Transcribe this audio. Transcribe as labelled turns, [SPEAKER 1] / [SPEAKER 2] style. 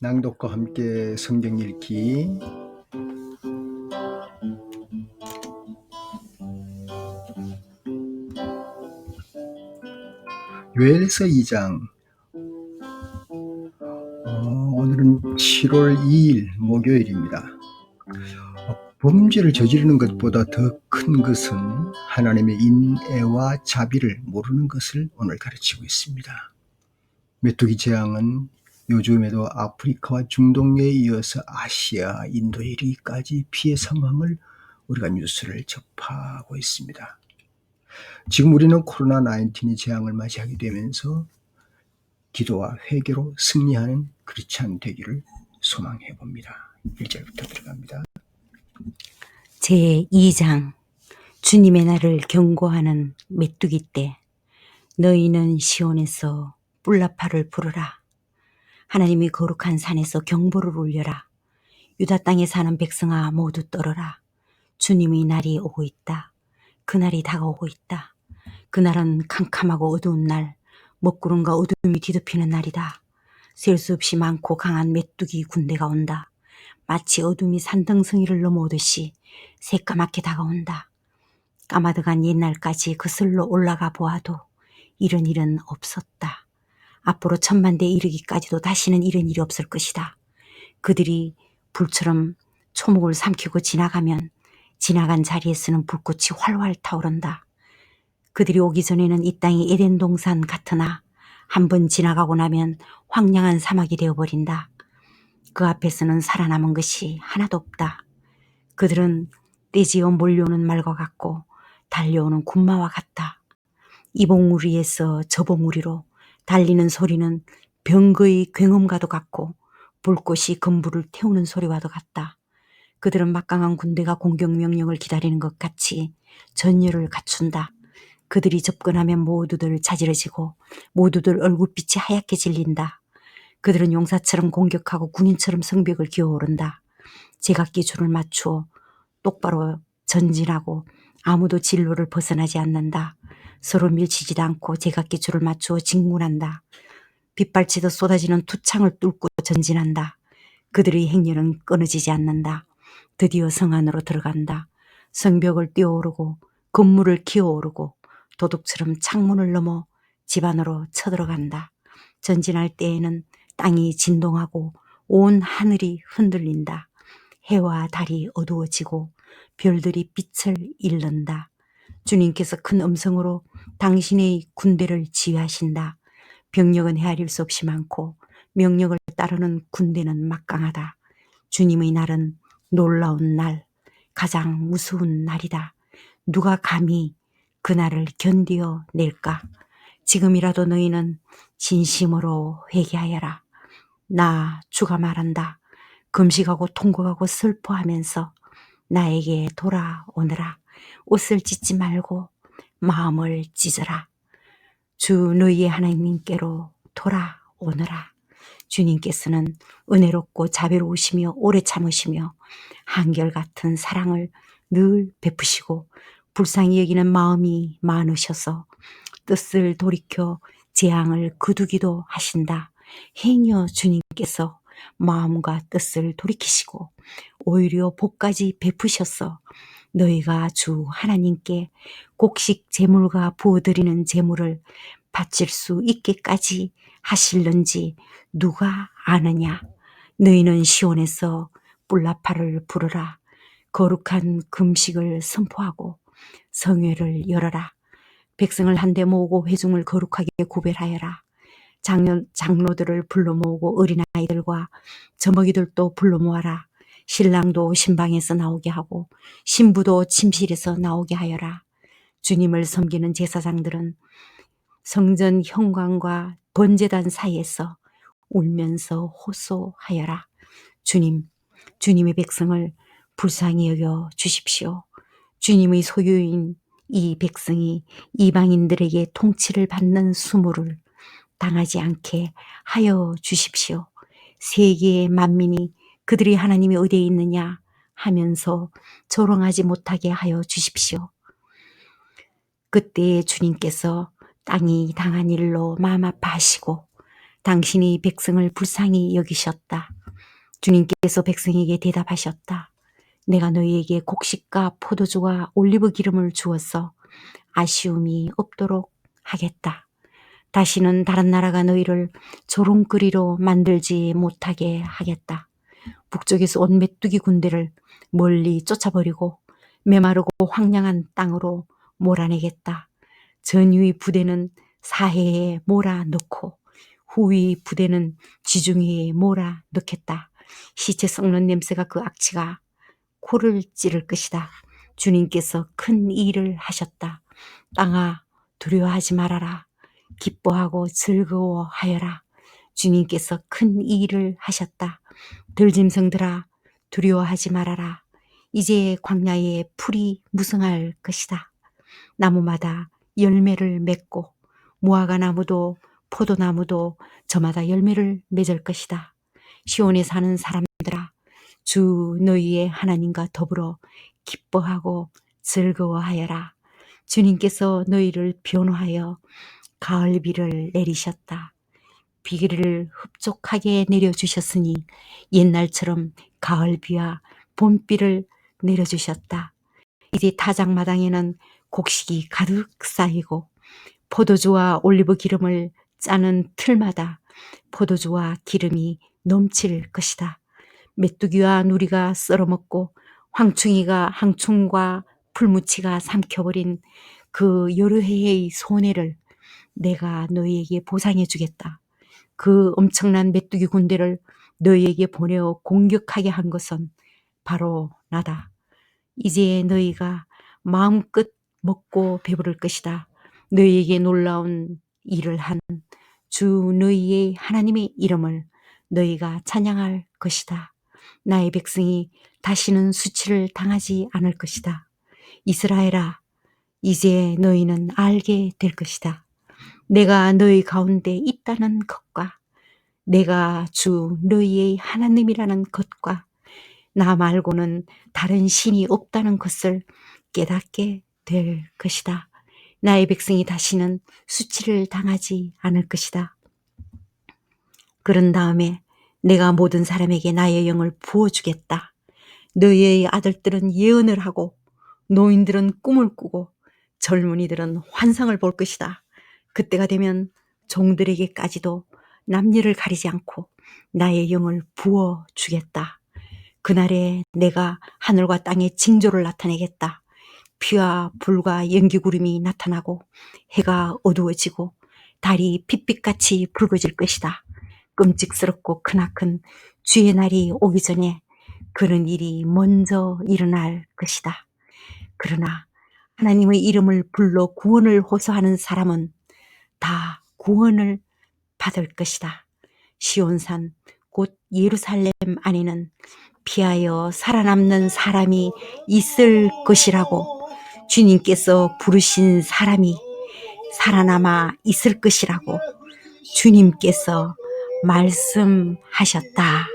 [SPEAKER 1] 낭독과 함께 성경 읽기 요엘서 2장 어, 오늘은 7월 2일 목요일입니다. 어, 범죄를 저지르는 것보다 더 큰 것은 하나님의 인애와 자비를 모르는 것을 오늘 가르치고 있습니다. 메뚜기 재앙은 요즘에도 아프리카와 중동에 이어서 아시아, 인도에 이르기까지 피해 상황을 우리가 뉴스를 접하고 있습니다. 지금 우리는 코로나19이 재앙을 맞이하게 되면서 기도와 회개로 승리하는 크리스찬 되기를 소망해 봅니다. 1절부터 들어갑니다.
[SPEAKER 2] 제 2장 주님의 날을 경고하는 메뚜기 때 너희는 시온에서 뿔라파를 부르라 하나님이 거룩한 산에서 경보를 울려라. 유다 땅에 사는 백성아 모두 떨어라. 주님의 날이 오고 있다. 그날이 다가오고 있다. 그날은 캄캄하고 어두운 날 먹구름과 어둠이 뒤덮이는 날이다. 셀 수 없이 많고 강한 메뚜기 군대가 온다. 마치 어둠이 산등성이를 넘어오듯이 새까맣게 다가온다. 까마득한 옛날까지 그슬로 올라가 보아도 이런 일은 없었다. 앞으로 천만대 이르기까지도 다시는 이런 일이 없을 것이다. 그들이 불처럼 초목을 삼키고 지나가면 지나간 자리에서는 불꽃이 활활 타오른다. 그들이 오기 전에는 이 땅이 에덴 동산 같으나 한 번 지나가고 나면 황량한 사막이 되어버린다. 그 앞에서는 살아남은 것이 하나도 없다. 그들은 떼지어 몰려오는 말과 같고 달려오는 군마와 같다. 이 봉우리에서 저 봉우리로 달리는 소리는 병거의 굉음과도 같고 불꽃이 건물을 태우는 소리와도 같다. 그들은 막강한 군대가 공격 명령을 기다리는 것 같이 전열을 갖춘다. 그들이 접근하면 모두들 자지러지고 모두들 얼굴빛이 하얗게 질린다. 그들은 용사처럼 공격하고 군인처럼 성벽을 기어오른다. 제각기 줄을 맞추어 똑바로 전진하고 아무도 진로를 벗어나지 않는다. 서로 밀치지도 않고 제각기 줄을 맞추어 직문한다. 빗발치듯 쏟아지는 투창을 뚫고 전진한다. 그들의 행렬은 끊어지지 않는다. 드디어 성 안으로 들어간다. 성벽을 뛰어오르고 건물을 기어오르고 도둑처럼 창문을 넘어 집 안으로 쳐들어간다. 전진할 때에는 땅이 진동하고 온 하늘이 흔들린다. 해와 달이 어두워지고 별들이 빛을 잃는다. 주님께서 큰 음성으로 당신의 군대를 지휘하신다. 병력은 헤아릴 수 없이 많고 명령을 따르는 군대는 막강하다. 주님의 날은 놀라운 날, 가장 무서운 날이다. 누가 감히 그 날을 견디어 낼까? 지금이라도 너희는 진심으로 회개하여라. 나 주가 말한다. 금식하고 통곡하고 슬퍼하면서 나에게 돌아오너라. 옷을 찢지 말고 마음을 찢어라. 주 너희의 하나님께로 돌아오너라. 주님께서는 은혜롭고 자비로우시며 오래 참으시며 한결같은 사랑을 늘 베푸시고 불쌍히 여기는 마음이 많으셔서 뜻을 돌이켜 재앙을 거두기도 하신다. 행여 주님께서 마음과 뜻을 돌이키시고 오히려 복까지 베푸셔서 너희가 주 하나님께 곡식 제물과 부어드리는 제물을 바칠 수 있게까지 하실는지 누가 아느냐? 너희는 시온에서 뿔라파를 부르라. 거룩한 금식을 선포하고 성회를 열어라. 백성을 한데 모으고 회중을 거룩하게 구별하여라. 장로, 장로들을 불러 모으고 어린아이들과 저먹이들도 불러 모아라. 신랑도 신방에서 나오게 하고 신부도 침실에서 나오게 하여라. 주님을 섬기는 제사장들은 성전 현관과 번제단 사이에서 울면서 호소하여라. 주님, 주님의 백성을 불쌍히 여겨 주십시오. 주님의 소유인 이 백성이 이방인들에게 통치를 받는 수모를 당하지 않게 하여 주십시오. 세계의 만민이 그들이 하나님이 어디에 있느냐 하면서 조롱하지 못하게 하여 주십시오. 그때 주님께서 땅이 당한 일로 마음 아파하시고 당신이 백성을 불쌍히 여기셨다. 주님께서 백성에게 대답하셨다. 내가 너희에게 곡식과 포도주와 올리브 기름을 주어서 아쉬움이 없도록 하겠다. 다시는 다른 나라가 너희를 조롱거리로 만들지 못하게 하겠다. 북쪽에서 온 메뚜기 군대를 멀리 쫓아버리고 메마르고 황량한 땅으로 몰아내겠다. 전위 부대는 사해에 몰아넣고 후위 부대는 지중해에 몰아넣겠다. 시체 썩는 냄새가 그 악취가 코를 찌를 것이다. 주님께서 큰 일을 하셨다. 땅아 두려워하지 말아라. 기뻐하고 즐거워하여라. 주님께서 큰 일을 하셨다. 들짐승들아 두려워하지 말아라. 이제 광야에 풀이 무성할 것이다. 나무마다 열매를 맺고 무화과 나무도 포도나무도 저마다 열매를 맺을 것이다. 시온에 사는 사람들아 주 너희의 하나님과 더불어 기뻐하고 즐거워하여라. 주님께서 너희를 변호하여 가을비를 내리셨다. 비를 흡족하게 내려주셨으니 옛날처럼 가을비와 봄비를 내려주셨다. 이제 타작마당에는 곡식이 가득 쌓이고 포도주와 올리브 기름을 짜는 틀마다 포도주와 기름이 넘칠 것이다. 메뚜기와 누리가 썰어먹고 황충이가 항충과 풀무치가 삼켜버린 그 여러 해의 손해를 내가 너희에게 보상해 주겠다. 그 엄청난 메뚜기 군대를 너희에게 보내어 공격하게 한 것은 바로 나다. 이제 너희가 마음껏 먹고 배부를 것이다. 너희에게 놀라운 일을 한 주 너희의 하나님의 이름을 너희가 찬양할 것이다. 나의 백성이 다시는 수치를 당하지 않을 것이다. 이스라엘아, 이제 너희는 알게 될 것이다. 내가 너희 가운데 있다는 것과 내가 주 너희의 하나님이라는 것과 나 말고는 다른 신이 없다는 것을 깨닫게 될 것이다. 나의 백성이 다시는 수치를 당하지 않을 것이다. 그런 다음에 내가 모든 사람에게 나의 영을 부어주겠다. 너희의 아들들은 예언을 하고 노인들은 꿈을 꾸고 젊은이들은 환상을 볼 것이다. 그때가 되면 종들에게까지도 남녀를 가리지 않고 나의 영을 부어 주겠다. 그날에 내가 하늘과 땅의 징조를 나타내겠다. 피와 불과 연기구름이 나타나고 해가 어두워지고 달이 핏빛같이 붉어질 것이다. 끔찍스럽고 크나큰 주의 날이 오기 전에 그런 일이 먼저 일어날 것이다. 그러나 하나님의 이름을 불러 구원을 호소하는 사람은 다 구원을 받을 것이다. 시온산 곧 예루살렘 안에는 피하여 살아남는 사람이 있을 것이라고 주님께서 부르신 사람이 살아남아 있을 것이라고 주님께서 말씀하셨다.